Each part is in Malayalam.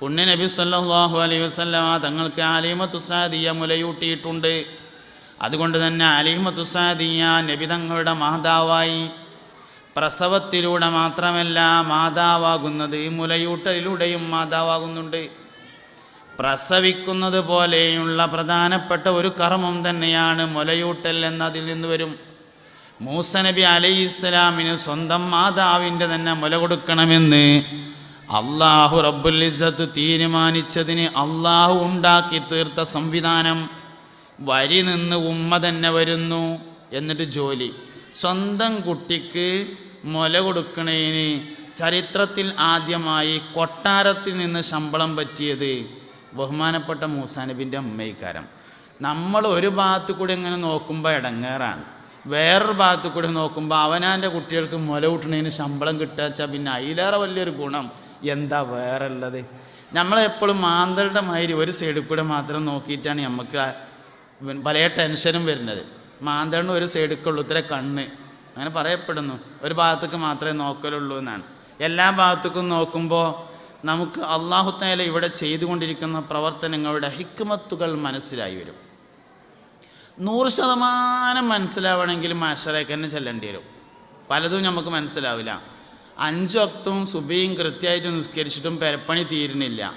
പുണ്യ നബി സല്ലാഹു അലൈ വസല്ലമ തങ്ങൾക്ക് അലീമത്തുസാദിയ മുലയൂട്ടിയിട്ടുണ്ട്. അതുകൊണ്ട് തന്നെ അലീമത്തുസാദിയ നബി തങ്ങളുടെ മാതാവായി. പ്രസവത്തിലൂടെ മാത്രമല്ല മാതാവാകുന്നത് മുലയൂട്ടലിലൂടെയും മാതാവാകുന്നുണ്ട്. പ്രസവിക്കുന്നത് പോലെയുള്ള പ്രധാനപ്പെട്ട ഒരു കർമ്മം തന്നെയാണ് മുലയൂട്ടൽ എന്നതിൽ നിന്ന് വരും. മൂസനബി അലൈഹി ഇസ്ലാമിന് സ്വന്തം മാതാവിന്റെ തന്നെ മുല കൊടുക്കണമെന്ന് അള്ളാഹു റബ്ബുൽ ഇസ്സത്ത് തീരുമാനിച്ചതിന് അള്ളാഹു ഉണ്ടാക്കി തീർത്ത സംവിധാനം. വരി നിന്ന് ഉമ്മ തന്നെ വരുന്നു എന്നിട്ട് ജോലി. സ്വന്തം കുട്ടിക്ക് മുല കൊടുക്കണേന് ചരിത്രത്തിൽ ആദ്യമായി കൊട്ടാരത്തിൽ നിന്ന് ശമ്പളം പറ്റിയത് ബഹുമാനപ്പെട്ട മൂസാനബിന്റെ അമ്മയിക്കാരം. നമ്മൾ ഒരു ഭാഗത്ത് കൂടി ഇങ്ങനെ നോക്കുമ്പോൾ ഇടങ്ങേറാണ് വേറൊരു ഭാഗത്ത് കൂടി നോക്കുമ്പോൾ അവനാന്റെ കുട്ടികൾക്ക് മുല കൂട്ടണേന് ശമ്പളം കിട്ടുക വെച്ചാൽ പിന്നെ അതിലേറെ വലിയൊരു ഗുണം. എന്താ വേറെ ഉള്ളത് നമ്മളെപ്പോഴും മാന്തളുടെ മാതിരി ഒരു സൈഡിൽ കൂടെ മാത്രം നോക്കിയിട്ടാണ് നമുക്ക് പല ടെൻഷനും വരുന്നത്. മാന്തളിന് ഒരു സൈഡിക്കുള്ളൂ ഇത്ര കണ്ണ്. അങ്ങനെ പറയപ്പെടുന്നു. ഒരു ഭാഗത്തേക്ക് മാത്രമേ നോക്കലുള്ളൂ എന്നാണ്. എല്ലാ ഭാഗത്തേക്കും നോക്കുമ്പോൾ നമുക്ക് അള്ളാഹുത്തായാല ഇവിടെ ചെയ്തുകൊണ്ടിരിക്കുന്ന പ്രവർത്തനങ്ങളുടെ ഹിക്മത്തുകൾ മനസ്സിലായി വരും. നൂറ് ശതമാനം മനസ്സിലാവണമെങ്കിൽ മാഷറേക്ക് തന്നെ ചെല്ലേണ്ടി വരും. പലതും നമുക്ക് മനസ്സിലാവില്ല. അഞ്ചു വക്തവും സുബിയും കൃത്യമായിട്ട് നിസ്കരിച്ചിട്ടും പെരപ്പണി തീരുന്നില്ല.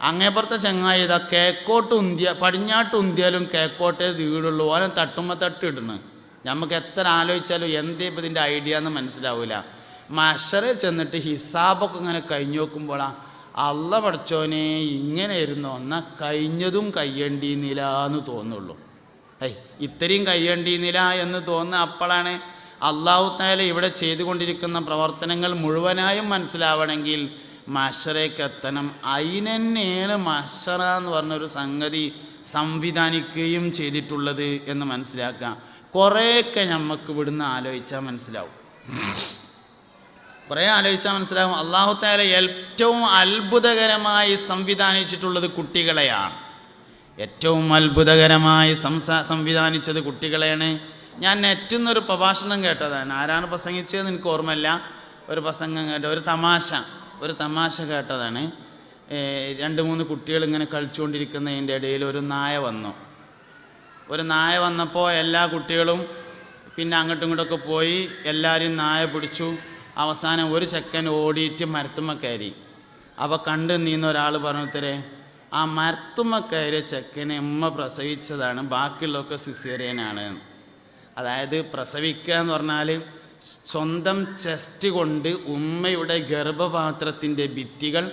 അങ്ങേപ്പുറത്തെ ചങ്ങായി ഇതാ കേക്കോട്ട് ഉന്തിയ പടിഞ്ഞാട്ട് ഉന്തിയാലും കേക്കോട്ടേ വീടുള്ളൂ. ഓനെ തട്ടുമ്പോൾ തട്ടിടണ് നമുക്ക് എത്ര ആലോചിച്ചാലും എന്തേ ഇപ്പം ഇതിന്റെ ഐഡിയ എന്ന് മനസ്സിലാവില്ല മഷറെ ചെന്നിട്ട് ഹിസാബൊക്കെ ഇങ്ങനെ കഴിഞ്ഞു നോക്കുമ്പോഴാ അള്ള പഠിച്ചോനെ ഇങ്ങനെ ഇരുന്നോ? എന്നാൽ കഴിഞ്ഞതും കയ്യണ്ടീന്നില്ല എന്ന് തോന്നുള്ളൂ. ഏയ് ഇത്രയും കയ്യണ്ടീന്നില്ല എന്ന് തോന്നുന്ന അപ്പോഴാണ് അള്ളാഹു താല ഇവിടെ ചെയ്തുകൊണ്ടിരിക്കുന്ന പ്രവർത്തനങ്ങൾ മുഴുവനായും മനസ്സിലാവണമെങ്കിൽ മഷറേക്കെത്തണം അതിനെന്നെയാണ് മഷറ എന്ന് പറഞ്ഞൊരു സംഗതി സംവിധാനിക്കുകയും ചെയ്തിട്ടുള്ളത് എന്ന് മനസ്സിലാക്കുക. കുറേയൊക്കെ നമുക്ക് ഇവിടുന്ന് ആലോചിച്ചാൽ മനസ്സിലാവും. കുറേ ആലോചിച്ചാൽ മനസ്സിലാവും. അള്ളാഹു താല ഏറ്റവും അത്ഭുതകരമായി സംവിധാനിച്ചിട്ടുള്ളത് കുട്ടികളെയാണ്. ഏറ്റവും അത്ഭുതകരമായി സംസാ സംവിധാനിച്ചത് കുട്ടികളെയാണ്. ഞാൻ നെറ്റിൽ നിന്നൊരു പ്രഭാഷണം കേട്ടതാണ്. ആരാണ് പ്രസംഗിച്ചതെന്ന് എനിക്ക് ഓർമ്മയില്ല. ഒരു പ്രസംഗം കേട്ട ഒരു തമാശ ഒരു തമാശ കേട്ടതാണ്. രണ്ട് മൂന്ന് കുട്ടികൾ ഇങ്ങനെ കളിച്ചുകൊണ്ടിരിക്കുന്നതിന്റെ ഇടയിൽ ഒരു നായ വന്നു. ഒരു നായ വന്നപ്പോൾ എല്ലാ കുട്ടികളും പിന്നെ അങ്ങോട്ടും ഇങ്ങോട്ടൊക്കെ പോയി എല്ലാവരും നായ പിടിച്ചു. അവസാനം ഒരു ചെക്കൻ ഓടിയിട്ട് മരത്തുമ്മ കയറി. അപ്പോൾ കണ്ടു നീന്ന ഒരാൾ പറഞ്ഞത്രേ ആ മരത്തുമ്മ കയറിയ ചെക്കനെ ഉമ്മ പ്രസവിച്ചതാണ്. ബാക്കിയുള്ളതൊക്കെ സിസേറിയനാണ്. അതായത് പ്രസവിക്കുക എന്ന് പറഞ്ഞാൽ സ്വന്തം ചെസ്റ്റ് കൊണ്ട് ഉമ്മയുടെ ഗർഭപാത്രത്തിന്റെ ഭിത്തികൾ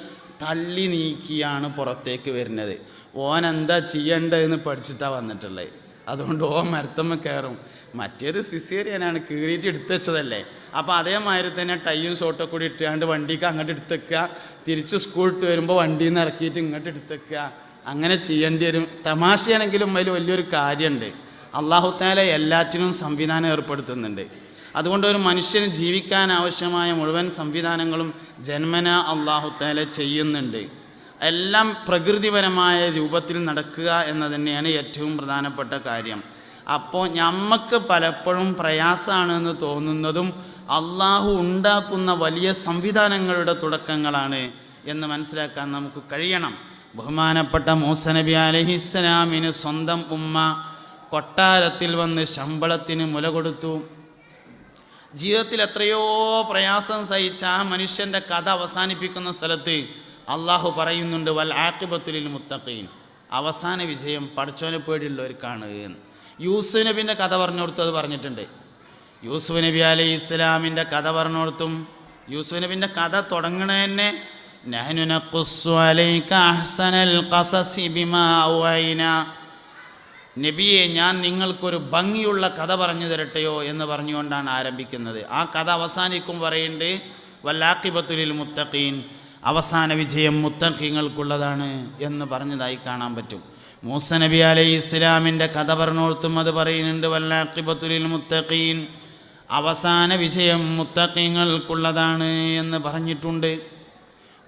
തള്ളി നീക്കിയാണ് പുറത്തേക്ക് വരുന്നത്. ഓൻ എന്താ ചെയ്യേണ്ടതെന്ന് പഠിച്ചിട്ടാണ് വന്നിട്ടുള്ളത് അതുകൊണ്ട് ഓ മരത്തമ്മ കയറും. മറ്റേത് സിസേറിയനാണ് കീറിയിട്ട് എടുത്തു വെച്ചതല്ലേ. അപ്പോൾ അതേമാതിരി തന്നെ ടൈയും ഷോട്ടൊക്കെ കൂടി ഇട്ടുകൊണ്ട് വണ്ടിക്ക് അങ്ങോട്ട് എടുത്തേക്കുക തിരിച്ച് സ്കൂളിട്ട് വരുമ്പോൾ വണ്ടിയിൽ നിന്ന് ഇറക്കിയിട്ട് ഇങ്ങോട്ട് എടുത്തേക്കുക അങ്ങനെ ചെയ്യേണ്ടി വരും. തമാശയാണെങ്കിലും അതിൽ വലിയൊരു കാര്യമുണ്ട്. അള്ളാഹുത്താല എല്ലാറ്റിനും സംവിധാനം ഏർപ്പെടുത്തുന്നുണ്ട്. അതുകൊണ്ട് ഒരു മനുഷ്യന് ജീവിക്കാൻ ആവശ്യമായ മുഴുവൻ സംവിധാനങ്ങളും ജന്മന അള്ളാഹുത്താല ചെയ്യുന്നുണ്ട്. എല്ലാം പ്രകൃതിപരമായ രൂപത്തിൽ നടക്കുക എന്ന് തന്നെയാണ് ഏറ്റവും പ്രധാനപ്പെട്ട കാര്യം. അപ്പോൾ നമുക്ക് പലപ്പോഴും പ്രയാസമാണ് എന്ന് തോന്നുന്നതും അള്ളാഹു ഉണ്ടാക്കുന്ന വലിയ സംവിധാനങ്ങളുടെ തുടക്കങ്ങളാണ് എന്ന് മനസ്സിലാക്കാൻ നമുക്ക് കഴിയണം. ബഹുമാനപ്പെട്ട മൂസ നബി അലഹിസ്സലാമിന് സ്വന്തം ഉമ്മ കൊട്ടാരത്തിൽ വന്ന് ശമ്പളത്തിന് മുല കൊടുത്തു. ജീവിതത്തിൽ എത്രയോ പ്രയാസം സഹിച്ച ആ മനുഷ്യന്റെ കഥ അവസാനിപ്പിക്കുന്ന സ്ഥലത്ത് അള്ളാഹു പറയുന്നുണ്ട് വൽ ആക്കിബത്തുലിൽ മുത്തഖീൻ. അവസാന വിജയം പഠിച്ചോനെ പേടിയുള്ളവർക്കാണ് യൂസുഫ് നബിന്റെ കഥ പറഞ്ഞുകൊടുത്തു അത് പറഞ്ഞിട്ടുണ്ട്. യൂസുഫ് നബി അലൈഹി ഇസ്ലാമിന്റെ കഥ പറഞ്ഞുകൊടുത്തും യൂസു യൂസുഫ് നബിന്റെ കഥ തുടങ്ങണ തന്നെ നഹ്നു നഖുസ്സു അലൈക അഹ്സനൽ ഖസസി ബിമാ നബിയെ ഞാൻ നിങ്ങൾക്കൊരു ഭംഗിയുള്ള കഥ പറഞ്ഞു തരട്ടെയോ എന്ന് പറഞ്ഞുകൊണ്ടാണ് ആരംഭിക്കുന്നത്. ആ കഥ അവസാനിക്കും പറയുന്നുണ്ട് വല്ലാക്കിബത്തുലിൽ മുത്തഖീൻ അവസാന വിജയം മുത്തഖീങ്ങൾക്കുള്ളതാണ് എന്ന് പറഞ്ഞതായി കാണാൻ പറ്റും. മൂസ നബി അലൈഹി ഇസ്ലാമിന്റെ കഥ പറഞ്ഞോർത്തും അത് പറയുന്നുണ്ട് വല്ലാക്കിബത്തുലിൽ മുത്തഖീൻ അവസാന വിജയം മുത്തഖീങ്ങൾക്കുള്ളതാണ് എന്ന് പറഞ്ഞിട്ടുണ്ട്.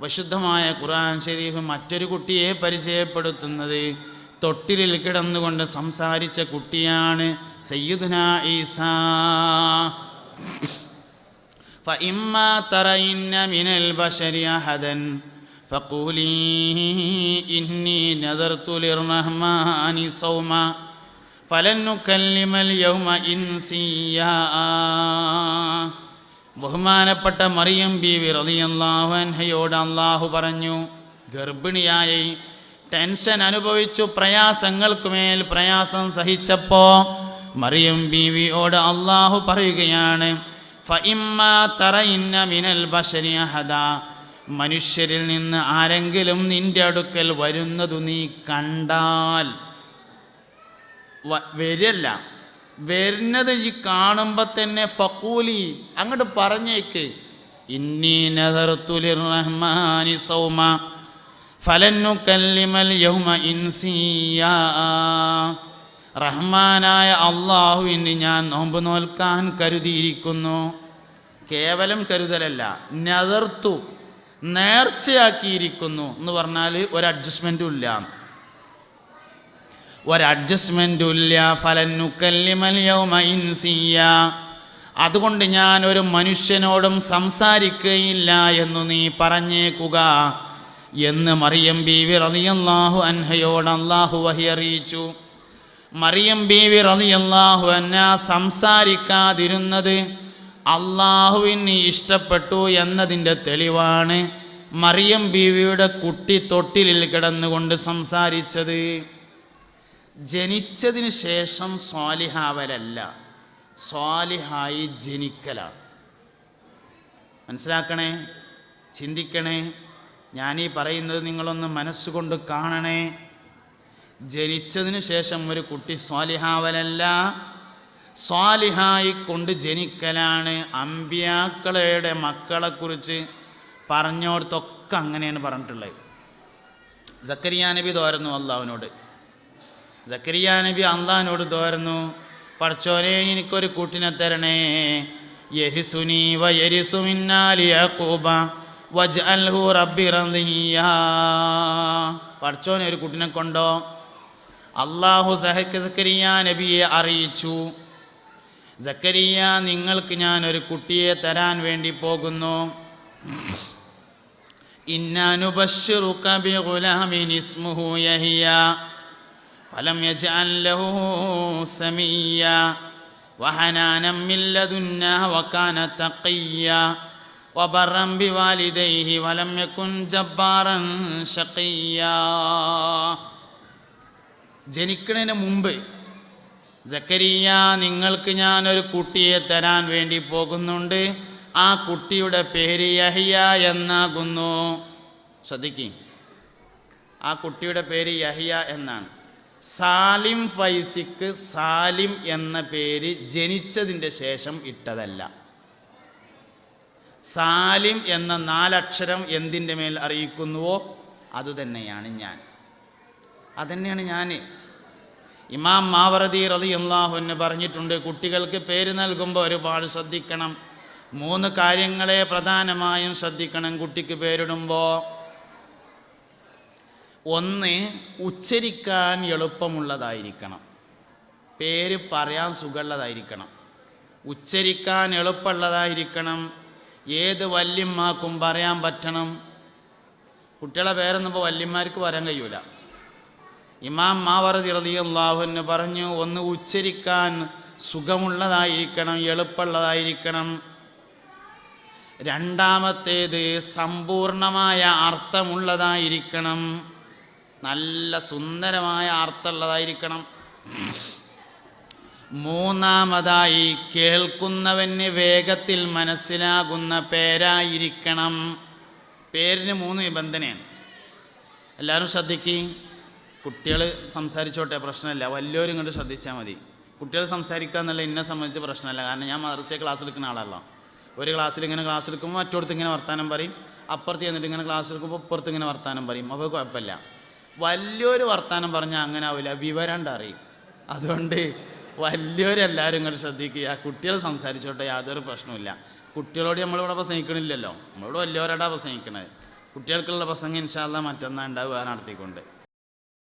വിശുദ്ധമായ ഖുർആൻ ഷെരീഫ് മറ്റൊരു കുട്ടിയെ പരിചയപ്പെടുത്തുന്നത് തൊട്ടിലിൽ കിടന്നുകൊണ്ട് സംസാരിച്ച കുട്ടിയാണ് സയ്യിദുന ഈസാ فإما ترين من البشر أحدا فقولي إني نذرت للرحمن صوما فلن نكلم اليوم إنسيا ബഹുമാനപ്പെട്ട മറിയം ബീവി റളിയല്ലാഹു അൻഹയോട് അള്ളാഹു പറഞ്ഞു ഗർഭിണിയായി ടെൻഷൻ അനുഭവിച്ചു പ്രയാസങ്ങൾക്കുമേൽ പ്രയാസം സഹിച്ചപ്പോ മറിയം ബീവിയോട് അള്ളാഹു പറയുകയാണ് മിനൽ മനുഷ്യരിൽ നിന്ന് ആരെങ്കിലും നിന്റെ അടുക്കൽ വരുന്നതു നീ കണ്ടാൽ വരില്ല. വരുന്നത് ഈ കാണുമ്പോൾ തന്നെ ഫക്കൂലി അങ്ങോട്ട് പറഞ്ഞേക്ക്. ഇന്നീ നദർത്തുലിർറഹ്മാനി സൗമ. ഫലന്നു കല്ലിമൽ യൗമ ഇൻസിയ. റഹ്മാനായ അള്ളാഹുവിന് ഞാൻ നോമ്പ് നോൽക്കാൻ കരുതിയിരിക്കുന്നു. കേവലം കരുതലല്ല നദർത്തു നേർച്ചയാക്കിയിരിക്കുന്നു എന്ന് പറഞ്ഞാൽ ഒരു അഡ്ജസ്റ്റ്മെന്റും ഇല്ല. ഒരഡ്ജസ്റ്റ്മെന്റും ഇല്ല. ഫലന്നുക്കല്ലിമൽ യൗമ ഇൻസിയ. അതുകൊണ്ട് ഞാൻ ഒരു മനുഷ്യനോടും സംസാരിക്കുകയില്ല എന്നു നീ പറഞ്ഞേക്കുക. എന്ന് മറിയം ബീവി റതിയല്ലാഹു അൻഹയോട് അള്ളാഹു വഹി അറിയിച്ചു. മറിയം ബീവി റതിയല്ലാഹു അന്ന സംസാരിക്കാതിരുന്നത് അള്ളാഹുവിന് ഇഷ്ടപ്പെട്ടു എന്നതിന്റെ തെളിവാണ് മറിയം ബീവിയുടെ കുട്ടി തൊട്ടിലിൽ കിടന്നുകൊണ്ട് സംസാരിച്ചത്. ജനിച്ചതിന് ശേഷം സ്വാലിഹാവരല്ല സ്വാലിഹായി ജനിക്കലാണ്. മനസ്സിലാക്കണേ? ചിന്തിക്കണേ? ഞാനീ പറയുന്നത് നിങ്ങളൊന്ന് മനസ്സുകൊണ്ട് കാണണേ. ജനിച്ചതിന് ശേഷം ഒരു കുട്ടി സ്വാലിഹാവലല്ല. സ്വാലിഹായി കൊണ്ട് ജനിക്കലാണ് അമ്പ്യാക്കളുടെ മക്കളെക്കുറിച്ച് പറഞ്ഞോടത്തൊക്കെ അങ്ങനെയാണ് പറഞ്ഞിട്ടുള്ളത്. സക്കരിയ നബി തോരുന്നു അള്ളാഹുവിനോട്. സക്കരിയ നബി അള്ളാഹിനോട് തോരുന്നു പഠിച്ചോനെ എനിക്കൊരു കൂട്ടിനെ തരണേ. യരിസുനീവ യരിസുമിന്നാലിയ യരിസു പഠിച്ചോനെ ഒരു കുട്ടിനെ കൊണ്ടോ. അള്ളാഹു സഹക്കരിയ നബിയെ അറിയിച്ചു. സക്കരിയ നിങ്ങൾക്ക് ഞാൻ ഒരു കുട്ടിയെ തരാൻ വേണ്ടി പോകുന്നു. ഇന്നാനുബശ്ശിറുക ബിഗുലാമിൻ ഇസ്മുഹു യഹിയ فلم يجعل له سميا وحنانا من لدنا وكان تقيا وبرا بوالديه ولم يكن جبارا شقيا ജനിക്കുന്നതിന് മുമ്പ് ജക്കരിയ നിങ്ങൾക്ക് ഞാനൊരു കുട്ടിയെ തരാൻ വേണ്ടി പോകുന്നുണ്ട് ആ കുട്ടിയുടെ പേര് യഹിയ എന്നാകുന്നു ശ്രദ്ധിക്കും ആ കുട്ടിയുടെ പേര് യഹിയ എന്നാണ് സാലിം ഫൈസിക്ക് സാലിം എന്ന പേര് ജനിച്ചതിൻ്റെ ശേഷം ഇട്ടതല്ല സാലിം എന്ന നാലക്ഷരം എന്തിന്റെ മേൽ അറിയിക്കുന്നുവോ? അതുതന്നെയാണ് ഞാൻ. അതന്നെയാണ് ഞാൻ ഇമാം മാവറതി റതി അള്ളാഹുവിന് പറഞ്ഞിട്ടുണ്ട് കുട്ടികൾക്ക് പേര് നൽകുമ്പോൾ ഒരുപാട് ശ്രദ്ധിക്കണം. മൂന്ന് കാര്യങ്ങളെ പ്രധാനമായും ശ്രദ്ധിക്കണം കുട്ടിക്ക് പേരിടുമ്പോൾ. ഒന്ന് ഉച്ചരിക്കാൻ എളുപ്പമുള്ളതായിരിക്കണം. പേര് പറയാൻ സുഖമുള്ളതായിരിക്കണം. ഉച്ചരിക്കാൻ എളുപ്പമുള്ളതായിരിക്കണം. ഏത് വല്യമ്മാക്കും പറയാൻ പറ്റണം? കുട്ടികളെ പേരൊന്നും ഇപ്പോൾ വല്യന്മാർക്ക് വരാൻ കഴിയൂല. ഇമാം മാവറതി റളിയല്ലാഹുവിന് പറഞ്ഞു ഒന്ന് ഉച്ചരിക്കാൻ സുഖമുള്ളതായിരിക്കണം എളുപ്പമുള്ളതായിരിക്കണം. രണ്ടാമത്തേത് സമ്പൂർണമായ അർത്ഥമുള്ളതായിരിക്കണം. നല്ല സുന്ദരമായ അർത്ഥമുള്ളതായിരിക്കണം. മൂന്നാമതായി കേൾക്കുന്നവന് വേഗത്തിൽ മനസ്സിലാകുന്ന പേരായിരിക്കണം. പേരിന് മൂന്ന് നിബന്ധനയാണ്. എല്ലാവരും ശ്രദ്ധിക്കും. കുട്ടികൾ സംസാരിച്ചോട്ടെ പ്രശ്നമില്ല. വലിയവരും ഇങ്ങോട്ട് ശ്രദ്ധിച്ചാൽ മതി. കുട്ടികൾ സംസാരിക്കുക എന്നുള്ള എന്നെ സംബന്ധിച്ച് പ്രശ്നമല്ല. കാരണം ഞാൻ മദ്രസയെ ക്ലാസ് എടുക്കുന്ന ആളല്ല. ഒരു ക്ലാസ്സിൽ ഇങ്ങനെ ക്ലാസ് എടുക്കുമ്പോൾ മറ്റോടത്ത് ഇങ്ങനെ വർത്താനം പറയും. അപ്പുറത്ത് ചെന്നിട്ട് ഇങ്ങനെ ക്ലാസ് എടുക്കുമ്പോൾ അപ്പുറത്ത് ഇങ്ങനെ വർത്താനം പറയും. അപ്പോൾ കുഴപ്പമില്ല. വലിയൊരു വർത്താനം പറഞ്ഞാൽ അങ്ങനെ ആവില്ല വിവരണ്ട് അറിയും അതുകൊണ്ട് വലിയവരെല്ലാവരും ഇങ്ങോട്ട് ശ്രദ്ധിക്കുക കുട്ടികൾ സംസാരിച്ചോട്ടെ യാതൊരു പ്രശ്നവുമില്ല. കുട്ടികളോട് നമ്മളിവിടെ പ്രസംഗിക്കണില്ലല്ലോ നമ്മളോട് വലിയവരോടാണ് പ്രസംഗിക്കണത് കുട്ടികൾക്കുള്ള പ്രസംഗം ഇൻഷാല്ല മറ്റന്നാ ഉണ്ടാവുക നടത്തിക്കൊണ്ട്.